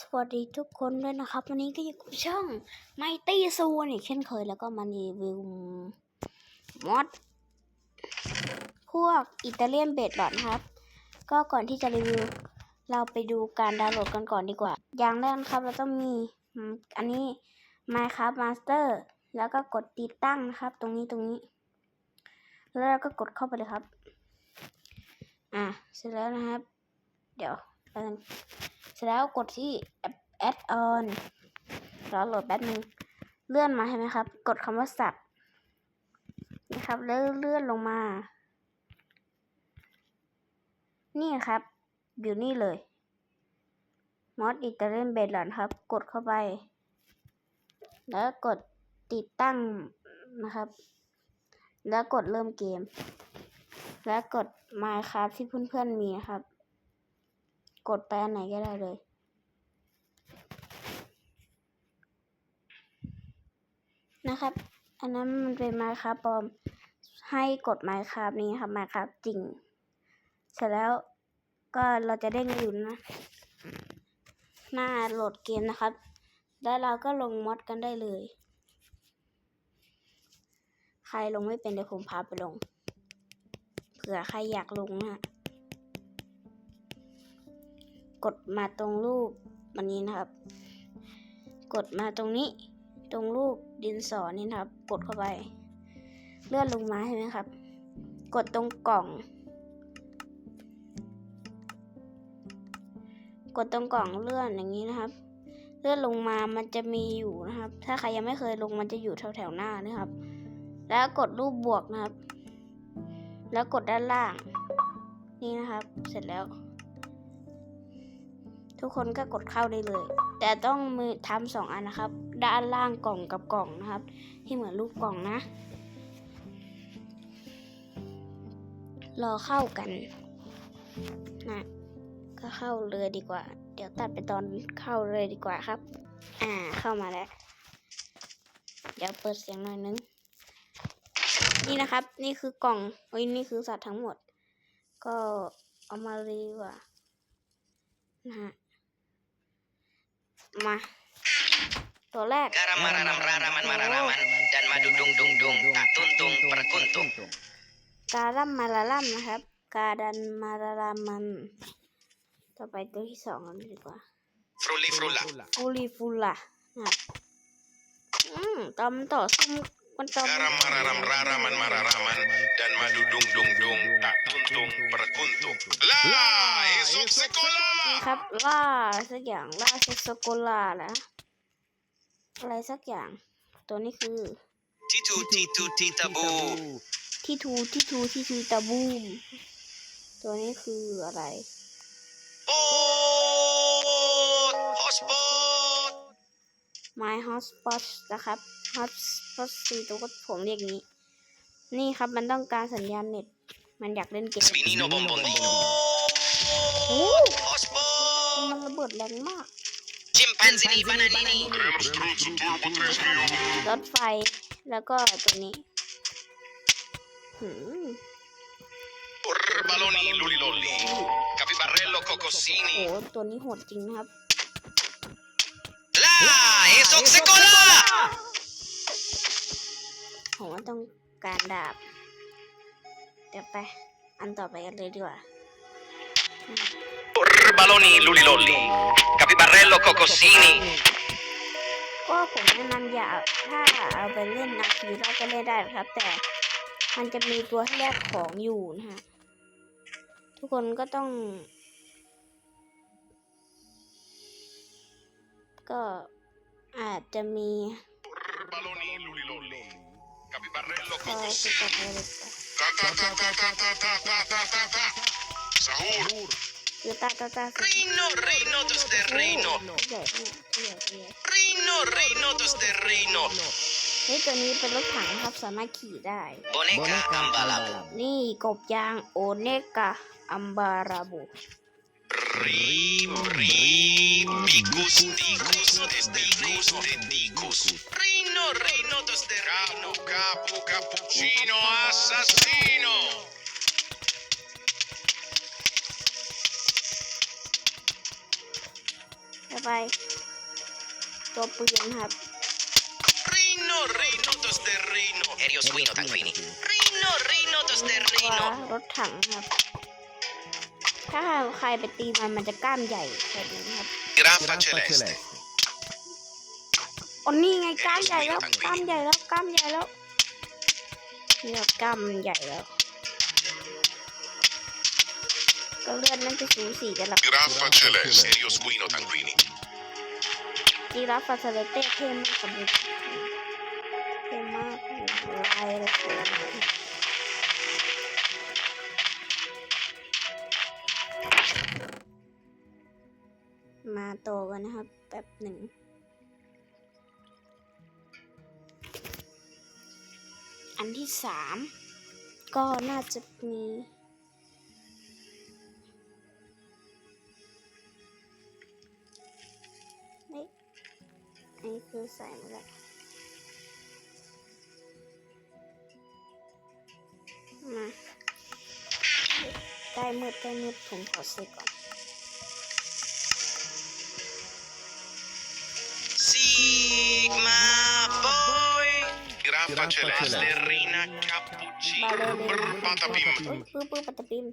สวัสดีทุกคนด้วยนะครับ วันนี้ก็อยู่กับช่องไมตี้ซูนอีกเช่นเคยแล้วก็มารีวิวมอดพวกอิตาเลียนเบดดอทนะครับ ก็ก่อนที่จะรีวิว เราไปดูการดาวน์โหลดกันก่อนดีกว่า อย่างแรกนะครับเราต้องมีอันนี้ Minecraft Master แล้วก็กดติดตั้งนะครับ ตรงนี้ตรงนี้ แล้วเราก็กดเข้าไปเลยครับ อะเสร็จแล้วนะครับ เดี๋ยวแป๊บนึงเสร็จแล้วกดที่ add on รอโหลดแป๊บนึงเลื่อนมาใช่ไหมครับ กดคำว่าสับนะครับ แล้วเลื่อนลงมา นี่ครับ อยู่นี่เลย mod Italian b a s e ครับ กดเข้าไป แล้วกดติดตั้งนะครับ แล้วกดเริ่มเกม แล้วกด Minecraft ที่เพื่อนๆมีนะครับ กดไปอันไหนก็ได้เลย นะครับ อันนั้นมันเป็น Minecraft ปลอม ให้กด Minecraft นี้ครับ Minecraft จริง เสร็จแล้วก็เราจะได้เงินอยู่นะ หน้าโหลดเกมนะครับ แล้วเราก็ลงมอดกันได้เลย ใครลงไม่เป็นเดี๋ยวผมพาไปลง เผื่อใครอยากลงนะ กดมาตรงรูปมันนี้นะครับ กดมาตรงนี้ ตรงรูปดินสอนี่นะครับ กดเข้าไป เลื่อนลงมาใช่ไหมครับ กดตรงกล่อง กดตรงกล่องเลื่อนอย่างนี้นะครับ เลื่อนลงมามันจะมีอยู่นะครับ ถ้าใครยังไม่เคยลงมันจะอยู่แถวแถวๆหน้านะครับ แล้วกดรูปบวกนะครับ แล้วกดด้านล่าง นี่นะครับ เสร็จแล้ว ทุกคนก็กดเข้าได้เลย แต่ต้องมือทำสองอันนะครับ ด้านล่างกล่องกับกล่องนะครับ ที่เหมือนรูปกล่องนะ รอเข้ากันนะก็เข้าเลยดีกว่า เดี๋ยวตัดไปตอนเข้าเลยดีกว่าครับ อ่าเข้ามาแล้ว เดี๋ยวเปิดเสียงหน่อยนึง นี่นะครับ นี่คือกล่องเอ้ยนี่คือสัตว์ทั้งหมด ก็เอามาเลยดีว่านะฮะ มาตัวแรก Garam mararam raraman mararaman dan madu dung dung dung tak tuntung perkuntung. การัมมาลาลัมนะครับ การันมาลาลามัน ต่อไปตัวที่สองกันดีกว่า Fruli frula. ฟูลีฟูล่านะครับอืมตอมต่อสู้มันตอม Garam mararam raraman mararaman dan madu dung dung dung tak tuntung perkuntung. Lah, esok นี่ sekolah. ครับ ล่าสักอย่าง ล่าเซกโซโกลาแล้วอะไรสักอย่าง ตัวนี้คือ Titu titu titabu. ที่ทูที่ทูที่ทูตาบูม ตัวนี้คืออะไร Hot, hotspot. My Hotspot นะครับ Hotspot สี่ตัวก็ผมเรียกงี้ นี่ครับมันต้องการสัญญาณเน็ต มันอยากเล่นเกม Spinino bombondino. Oh. Hotspot. มันระเบิดแรงมาก Chimpanzini bananini. รถไฟแล้วก็ตัวนี้หืม Baloni lulilolli. Capibarello โอ้ cocossini. ตัวนี้โหดจริงนะครับ Lah, esok sekolah. ผมว่าต้องการดาบ เดี๋ยวไป อันต่อไปกันเลยดีกว่า Baloni lulilolli. Capibarello cocossini. ก็ผมแนะนำอย่าถ้าเอาไปเล่นนาทีเราก็เล่นได้นะครับ แต่มันจะมีตัวให้แลกของอยู่นะฮะ ทุกคนก็ต้อง ก็ อาจจะมี Baloni lulilolli. Capibarello ก็จะต่อไปเลยดีกว่า Sahur. คือตาตาตา Reino, reino, tos de reino. ใหญ่เนี่ยใหญ่ใหญ่ Reino, reino, tos de reino. เฮ้ยตัวนี้เป็นรถถังนะครับสามารถขี่ได้ Boneca ambalabu. นี่กบยางโอเนกะอัมบาราบุ Ricos, ricos, desde el reino de Dicos. Reino, reino, desde Capo, capo, capuchino, asesino. Bye bye. Stop again, have. Reino, reino, desde reino. Erios, reino, tanguini. Reino, reino, desde reino. Wow, ถ้าใครไปตีมันมันจะกล้ามใหญ่แบบนี้ครับ Giraffa celeste. อ๋อนี่ไงกล้ามใหญ่แล้วกล้ามใหญ่แล้วกล้ามใหญ่แล้วนี่เรากล้ามใหญ่แล้ว ก็เลือดนั่นจะสูสีกันหรอก Giraffa celeste. Aereo squino tanquini. จีราฟาเซเลเต้เท่มากกับดูเท่มากลายเลยสวย มากมาโตกันนะครับแป๊บหนึ่งอันที่สามก็น่าจะมีนี่อันนี้คือใส่มาแล้วมาใกล้มืดใกล้มืดผมขอซื้อก่อน เลย Brr, patapim. ปื้อปื้อปื้อปัตตะปิม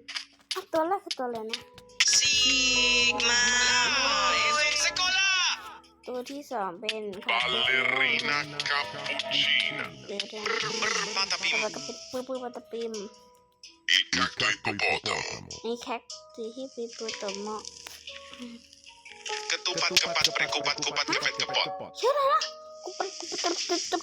อะตัวแรกคือตัวอะไรนะ Sigma Boy. Secola. ตัวที่สองเป็น Ballerina cappuccina. เดี๋ยวเดี๋ยว Brr, ต่อ patapim. ไปก็เป็นปื้อปื้อปัตตะปิม Il cacto ippopotamo. นี่แคคสีที่ปีปูตัวเหมาะ Ketupat kepat prekupat kupat kepet kepot. ชื่ออะไรนะ กูเป็นกูเป็นกูเป็น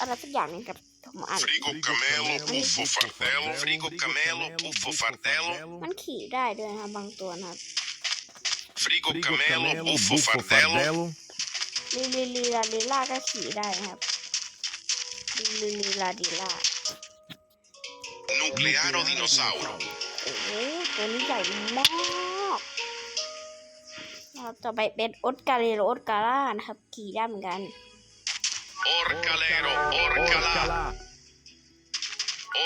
อะไรสักอย่างหนึงครับผมอ่าน Frigo camelo, puffo fardello. Frigo camelo, puffo fardello. มันขี่ได้ด้วยนะครับบางตัวนะครับ Frigo Frigo camelo, Camelo, puffo Buffo fardello. Fardello. ลีลีลีลาลีล่าก็ขี่ได้นะครับลีลีลีลาดีล่า Nuclearo dinosauro. โอ้โหตัวนี้ใหญ่มากนะครับต่อไปเป็นออสการ์เรโรออสการ่านะครับ ขี่ได้เหมือนกัน Orcalero, orcala. Orcala.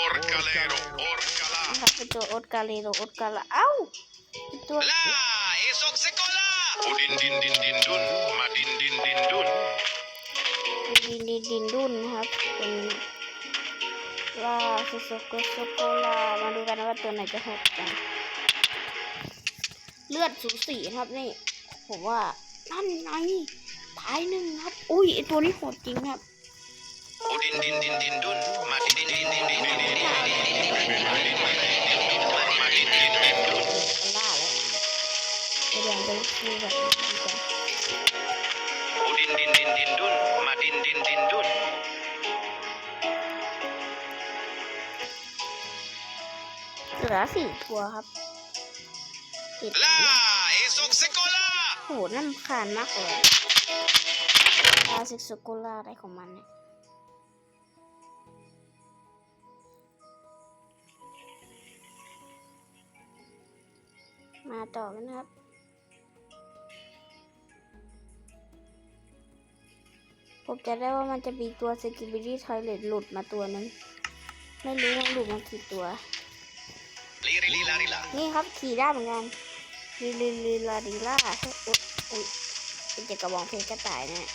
Orcalero, orcala. นะครับเป็นตัวออสการ์เรโรออสการ่าเอ้าเป็นตัว La. Eso Secola. Udin din din din dun. Ma din din din dun. ดินดินดินดุนนะครับ เป็นลาสุโซโกโซโกลามาดูกันนะว่าตัวไหนจะโหดกัน เลือดสูสีนะครับนี่ ผมว่านั่นไงตายหนึ่งครับ อุ้ยไอตัวนี้โหดจริงครับ Udin din din din dun. Ma din din din din din din din din din din. Ma din din din dun. ก็ล่าเลยนะไอแดงจะคือแบบนี้กัน Udin din din din dun. Ma din din din dun. เหลือสี่ตัวครับติด La. Eso Secola. โหน้ำคาญมากเลย ลาซิกโซโกล่าอะไรของมันเนี่ยมาต่อกันนะครับ ผมจะได้ว่ามันจะมีตัวสกิบิลี่ทอยเลตหลุดมาตัวนึง ไม่รู้ว่าหลุดมากี่ตัว Liri lila lila. นี่ครับขี่ได้เหมือนกันลีลีลีลาดีล่าใช่อุ๊ยอุ๊ยเป็นเจ็กระบองเพลงกระต่ายเนี่ย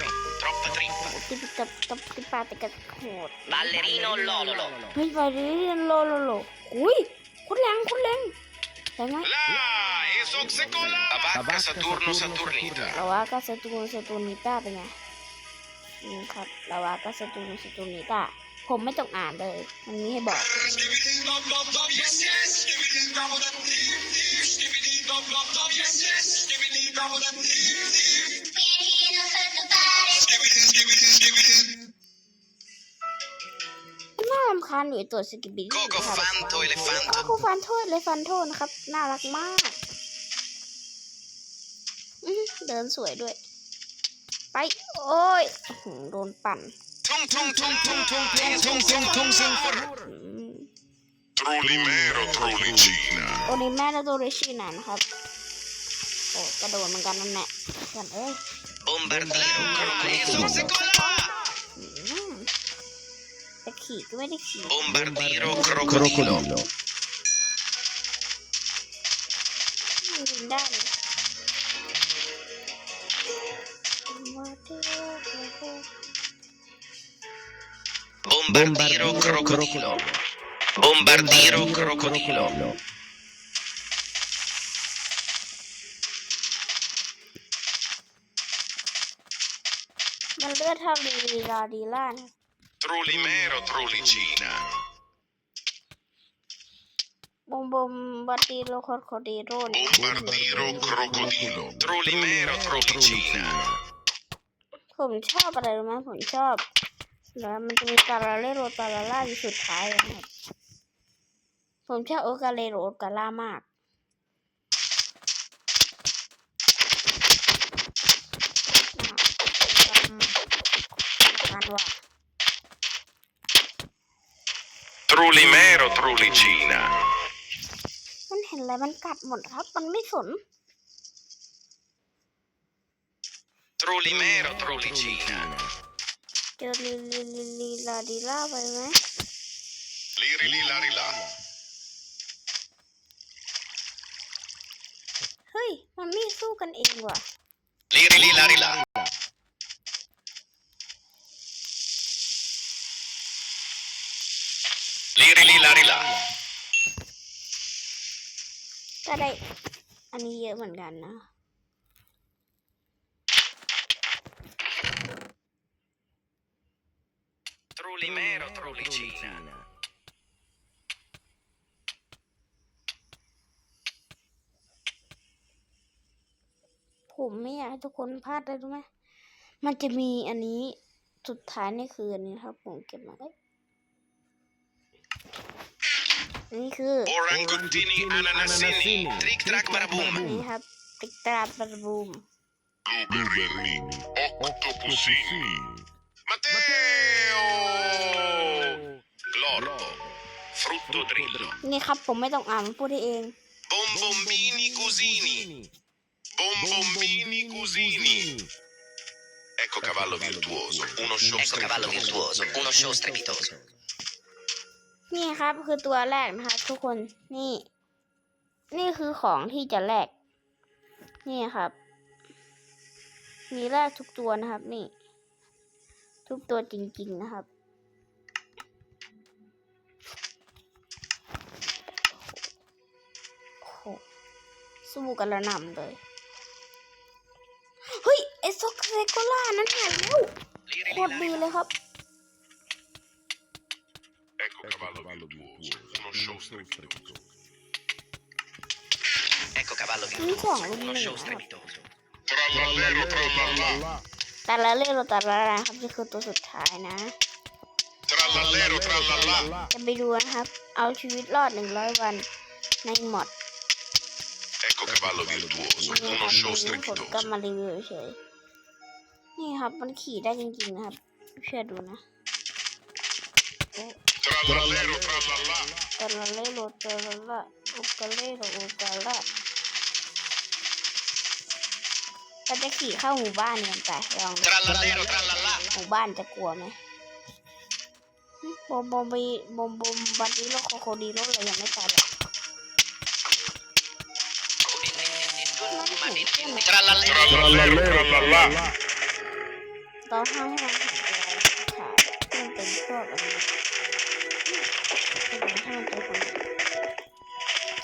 ตาย Troppi troppi. Troppa trippa. ติดจับจับติดปลาติดกระโหด Ballerino Lololo. เฮ้ยไปดิโลโลโลอุ้ยคุณแรงคุณแรงแรงไหม La. Eso secola. Abacca Abacca, Saturno Saturno, Saturnita. เราว่าก็สตูนสตูนิต้าเป็นไงนี่ครับเราว่าก็สตูนสตูนิต้าผมไม่ต้องอ่านเลยมันมีให้บอก คาญอยู่ไอ้ตัวสกิบิลี่ Coco ครับ fanto elefanto. กูฟันโทษเลยฟันโทษนะครับ น่ารักมากอื้อเดินสวยด้วย ไป โอ้ยอื้อหือโดนปั่น Tung tung tung tung tung tung tung tung tung tung tung. อืม Trullimero Trullicina. ตัวนี้แม่และตัวเรชินานะครับ โอ้กระโดดเหมือนกันนั่นแหละกันเอ้ย Bombardiero. Eso secola. อืมจะขี่ขี่ก็ไม่ได้ขี่ Bombardiro crocodilo. มันยิงได้เลยมาเที่ยวเที่ยว Bombardiro crocodilo. Bombardiro crocodilo. มันเลือดเท่าดีลาดีล่านะ Trullimero trullicina. บอมบอมบัตตีโลคอดคอดีโรน Bombardiro crocodilo. Trullimero trullicina. ผมชอบอะไรรู้ไหมผมชอบแล้วมันจะมีตาลาเลโรตาลาล่าอยู่สุดท้ายอะครับผมชอบโอกาเลโรโอกาล่ามากอะว่า Trullimero trullicina. มันเห็นอะไรมันกัดหมดครับ มันไม่สน Trullimero trullicina. เจอลีลีลีลีลาดีล่าไปไหม Liri li lari la. เฮ้ย มันไม่สู้กันเองว่ะ Liri li lari la. Liri li lari la. ก็ได้ อันนี้เยอะเหมือนกันนะ Trullimero trullicina. ผมไม่อยากให้ทุกคนพลาดเลยรู้ไหม มันจะมีอันนี้ สุดท้ายนี่คืออันนี้ครับ ผมเก็บมาไว้อัน นี้คือ Orangutini ananasini. Trick track อัน baraboom. นี้ครับติ๊กตราบาบูม Blueberry. Octopusini. Matteo. Glorbo. Frutto drillo. นี่ครับ ผมไม่ต้องอ่านมันพูดให้เอง Bombombini cusini. Bombombini cusini. Ecco cavallo virtuoso. Uno show Ecco cavallo strepitoso. virtuoso, uno show strepitoso. นี่ครับคือตัวแรกนะครับ ทุกคนนี่ นี่คือของที่จะแลกนี่ครับ มีแลกทุกตัวนะครับ นี่ ทุกตัวจริง ๆนะครับสู้กันระนำเลยเฮ้ยไอซ็อกเซโกล่านั้นหายแล้วโคตรดีเลยครับ Ecco cavallo virtuoso. Uno show strepitoso. Ecco cavallo Mi sono virtuoso, uno un show meno. strepitoso. Trallallero trallallà. แต่ละเรื่องเราแต่ละรายครับนี่คือตัวสุดท้ายนะ Trallallero trallallà. จะไปดูนะครับ เอาชีวิตรอดหนึ่งร้อยวันในหมด Ecco cavallo virtuoso. นี่ค Uno รับ show นี่ผมก็ strepitoso. มารีวิวเฉยนี่ครับมันขี่ได้จริงๆนะครับ เชื่อดูนะ โอ้ Trallallero trallallà. แต่ละเรื่องโรแต่ละละโอกาเล่โรโอกาล่าเราจะขี่เข้าหมู่บ้านกันไปลองดู Trallallero trallallà. หมู่บ้านจะกลัวไหมหึบอมบอมบีบอมบอมบันดีโลโคโคดีโลอะไรยังไม่ตายหรอก Trallallero. Trallallero trallallà. เราห้ามให้มัน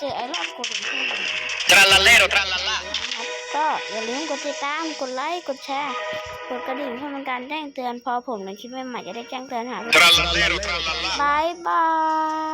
อไอ้รอดคนที่มัน Trallallero trallallà. นะครับก็อย่าลืมกดติดตาม กดไลค์ กดแชร์ กดกระดิ่งเพื่อเป็นการแจ้งเตือนพอผมในคลิปใหม่ๆจะได้แจ้งเตือนหาทุกคน Trallallero trallallà. บายบาย